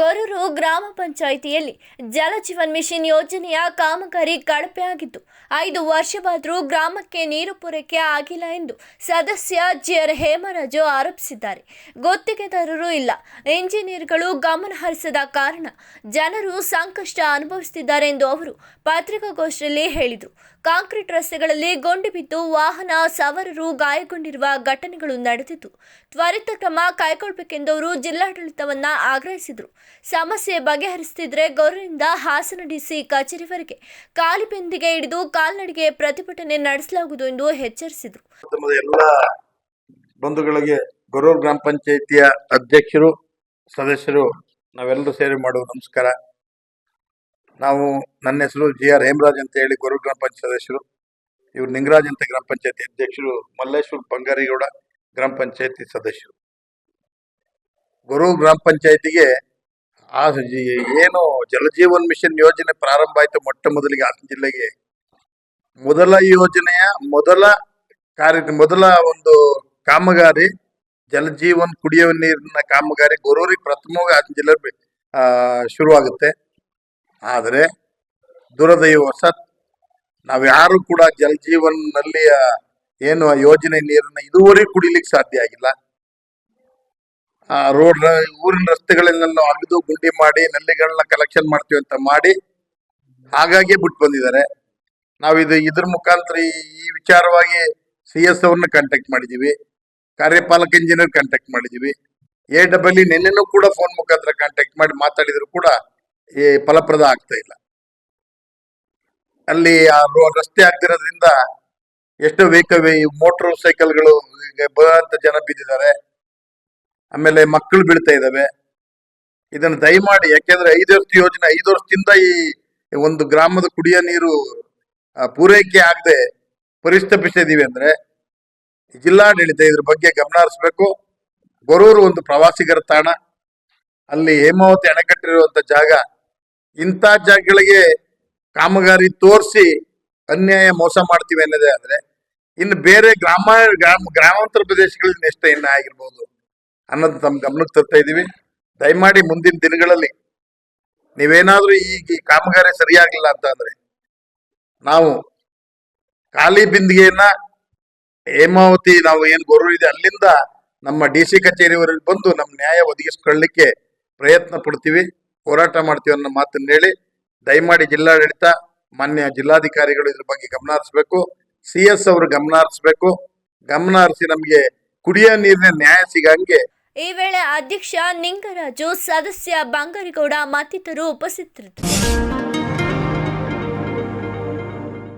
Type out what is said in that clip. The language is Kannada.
ಗೊರೂರು ಗ್ರಾಮ ಪಂಚಾಯಿತಿಯಲ್ಲಿ ಜಲಜೀವನ್ ಮಿಷನ್ ಯೋಜನೆಯ ಕಾಮಗಾರಿ ಕಳಪೆಯಾಗಿದ್ದು ಐದು ವರ್ಷವಾದರೂ ಗ್ರಾಮಕ್ಕೆ ನೀರು ಪೂರೈಕೆ ಆಗಿಲ್ಲ ಎಂದು ಸದಸ್ಯ ಜಿಆರ್ ಹೇಮರಾಜು ಆರೋಪಿಸಿದ್ದಾರೆ. ಗುತ್ತಿಗೆದಾರರು ಇಲ್ಲ. ಇಂಜಿನಿಯರ್ಗಳು ಗಮನ ಹರಿಸದ ಕಾರಣ ಜನರು ಸಂಕಷ್ಟ ಅನುಭವಿಸುತ್ತಿದ್ದಾರೆ ಎಂದು ಅವರು ಪತ್ರಿಕಾಗೋಷ್ಠಿಯಲ್ಲಿ ಹೇಳಿದರು. ಕಾಂಕ್ರೀಟ್ ರಸ್ತೆಗಳಲ್ಲಿ ಗುಂಡಿ ಬಿದ್ದು ವಾಹನ ಸವಾರರು ಗಾಯಗೊಂಡಿರುವ ಘಟನೆಗಳು ನಡೆದಿದ್ದು, ತ್ವರಿತ ಕ್ರಮ ಕೈಗೊಳ್ಳಬೇಕೆಂದು ಅವರು ಜಿಲ್ಲಾಡಳಿತವನ್ನ ಆಗ್ರಹಿಸಿದರು. ಸಮಸ್ಯೆ ಬಗೆಹರಿಸುತ್ತಿದ್ರೆ ಗೌರವದಿಂದ ಹಾಸನ ಡಿಸಿ ಕಚೇರಿವರೆಗೆ ಕಾಲಿಬೆಂದಿಗೆ ಹಿಡಿದು ಕಾಲ್ನಡಿಗೆ ಪ್ರತಿಭಟನೆ ನಡೆಸಲಾಗುವುದು ಎಂದು ಎಚ್ಚರಿಸಿದರು. ಬಂಧುಗಳಿಗೆ ಗೊರೂರು ಗ್ರಾಮ ಪಂಚಾಯಿತಿಯ ಅಧ್ಯಕ್ಷರು, ಸದಸ್ಯರು, ನಾವೆಲ್ಲರೂ ಸೇರಿ ಮಾಡುವ ನಮಸ್ಕಾರ. ನಾವು ನನ್ನ ಹೆಸರು ಜಿ ಆರ್ ಹೇಮರಾಜ್ ಅಂತ ಹೇಳಿ ಗೊರೂರು ಗ್ರಾಮ ಪಂಚಾಯತ್ ಸದಸ್ಯರು. ಇವರು ನಿಂಗರಾಜ್ ಅಂತ ಗ್ರಾಮ ಪಂಚಾಯತಿ ಅಧ್ಯಕ್ಷರು, ಮಲ್ಲೇಶ್ವರ್ ಬಂಗಾರಿಗೌಡ ಗ್ರಾಮ ಪಂಚಾಯತಿ ಸದಸ್ಯರು. ಗೊರೂರು ಗ್ರಾಮ ಪಂಚಾಯತಿಗೆ ಆ ಏನು ಜಲಜೀವನ್ ಮಿಷನ್ ಯೋಜನೆ ಪ್ರಾರಂಭ ಆಯಿತು ಮೊಟ್ಟ ಮೊದಲಿಗೆ ಹಾಸನ ಜಿಲ್ಲೆಗೆ. ಮೊದಲ ಯೋಜನೆಯ ಮೊದಲ ಕಾರ್ಯ, ಮೊದಲ ಒಂದು ಕಾಮಗಾರಿ ಜಲಜೀವನ್ ಕುಡಿಯುವ ನೀರಿನ ಕಾಮಗಾರಿ ಗೊರೂರಿಗೆ ಪ್ರಥಮವಾಗಿ ಹಾಸನ ಜಿಲ್ಲೆ ಶುರುವಾಗುತ್ತೆ. ಆದರೆ ದುರದೈವವಶಾತ್ ನಾವ್ಯಾರು ಕೂಡ ಜಲಜೀವನ್ನಲ್ಲಿ ಆ, ಏನು ಯೋಜನೆ ನೀರನ್ನ ಇದುವರೆಗೂ ಕುಡಿಲಿಕ್ಕೆ ಸಾಧ್ಯ ಆಗಿಲ್ಲ. ಆ ರೋಡ್ ಊರಿನ ರಸ್ತೆಗಳನ್ನೆಲ್ಲ ಅಗೆದು ಗುಂಡಿ ಮಾಡಿ ನಲ್ಲಿಗಳನ್ನ ಕಲೆಕ್ಷನ್ ಮಾಡ್ತೀವಿ ಅಂತ ಮಾಡಿ ಹಾಗಾಗಿ ಬಿಟ್ಟು ಬಂದಿದ್ದಾರೆ. ನಾವು ಇದು ಇದ್ರ ಮುಖಾಂತರ ಈ ವಿಚಾರವಾಗಿ ಸಿ ಎಸ್ ಅವ್ರನ್ನ ಕಾಂಟ್ಯಾಕ್ಟ್ ಮಾಡಿದೀವಿ. ಕಾರ್ಯಪಾಲಕ ಇಂಜಿನಿಯರ್ ಕಾಂಟ್ಯಾಕ್ಟ್ ಮಾಡಿದೀವಿ. ಎ ಡಬ್ಲ್ಯೂ ನಿನ್ನೆನೂ ಕೂಡ ಫೋನ್ ಮುಖಾಂತರ ಕಾಂಟ್ಯಾಕ್ಟ್ ಮಾಡಿ ಮಾತಾಡಿದ್ರು ಕೂಡ ಫಲಪ್ರದ ಆಗ್ತಾ ಇಲ್ಲ. ಅಲ್ಲಿ ಆ ರಸ್ತೆ ಆಗ್ತಿರೋದ್ರಿಂದ ಎಷ್ಟೋ ವೆಹಿಕಲ್ ಮೋಟರ್ ಸೈಕಲ್ಗಳು ಬರುವಂತ ಜನ ಬಿದ್ದಿದ್ದಾರೆ. ಆಮೇಲೆ ಮಕ್ಕಳು ಬೀಳ್ತಾ ಇದ್ದಾವೆ. ಇದನ್ನು ದಯಮಾಡಿ, ಯಾಕೆಂದ್ರೆ ಐದು ವರ್ಷ ಯೋಜನೆ, ಐದು ವರ್ಷದಿಂದ ಈ ಒಂದು ಗ್ರಾಮದ ಕುಡಿಯೋ ನೀರು ಪೂರೈಕೆ ಆಗದೆ ಪರಿಸ್ತಪಿಸಿದೀವಿ ಅಂದ್ರೆ ಜಿಲ್ಲಾಡಳಿತ ಇದ್ರ ಬಗ್ಗೆ ಗಮನ ಹರಿಸ್ಬೇಕು. ಗೊರೂರು ಒಂದು ಪ್ರವಾಸಿಗರ ತಾಣ. ಅಲ್ಲಿ ಹೇಮಾವತಿ ಅಣೆಕಟ್ಟಿರುವಂತ ಜಾಗ ಇಂಥ ಜಾಗಗಳಿಗೆ ಕಾಮಗಾರಿ ತೋರಿಸಿ ಅನ್ಯಾಯ ಮೋಸ ಮಾಡ್ತೀವಿ ಅನ್ನೋದೇ ಆದ್ರೆ, ಇನ್ನು ಬೇರೆ ಗ್ರಾಮ ಗ್ರಾಮ, ಗ್ರಾಮಾಂತರ ಪ್ರದೇಶಗಳಲ್ಲಿ ನಿಷ್ಠೆ ಇನ್ನ ಆಗಿರ್ಬೋದು ಅನ್ನೋದು ತಮ್ಮ ಗಮನಕ್ಕೆ ತರ್ತಾ ಇದ್ದೀವಿ. ದಯಮಾಡಿ ಮುಂದಿನ ದಿನಗಳಲ್ಲಿ ನೀವೇನಾದ್ರೂ ಈಗ ಈ ಕಾಮಗಾರಿ ಸರಿಯಾಗಿಲ್ಲ ಅಂತ ಅಂದ್ರೆ, ನಾವು ಖಾಲಿ ಬಿಂದಿಗೆಯನ್ನ ಹೇಮಾವತಿ ನಾವು ಏನ್ ಗೊರೂರು ಇದೆ ಅಲ್ಲಿಂದ ನಮ್ಮ ಡಿ ಸಿ ಕಚೇರಿವರೆಗೆ ಬಂದು ನಮ್ಮ ನ್ಯಾಯ ಒದಗಿಸ್ಕೊಳ್ಳಿಕ್ಕೆ ಪ್ರಯತ್ನ ಪಡ್ತೀವಿ. ಹೋರಾಟ ಮಾಡ್ತೀವಿ ಅನ್ನೋ ಮಾತನ್ನ ಹೇಳಿ ದಯಮಾಡಿ ಜಿಲ್ಲಾಡಳಿತ, ಮಾನ್ಯ ಜಿಲ್ಲಾಧಿಕಾರಿಗಳು ಇದ್ರ ಬಗ್ಗೆ ಗಮನ ಹರಿಸ್ಬೇಕು. ಸಿ ಎಸ್ ಅವರು ಗಮನ ಹರಿಸ್ಬೇಕು. ಗಮನ ಹರಿಸಿ ನಮಗೆ ಕುಡಿಯೋ ನೀರಿನ ನ್ಯಾಯ ಸಿಗಂಗೆ ಈ ವೇಳೆ ಅಧ್ಯಕ್ಷ ನಿಂಗರಾಜು, ಸದಸ್ಯ ಬಂಗಾರಿಗೌಡ ಮತ್ತಿತರರು ಉಪಸ್ಥಿತರಿದ್ದರು.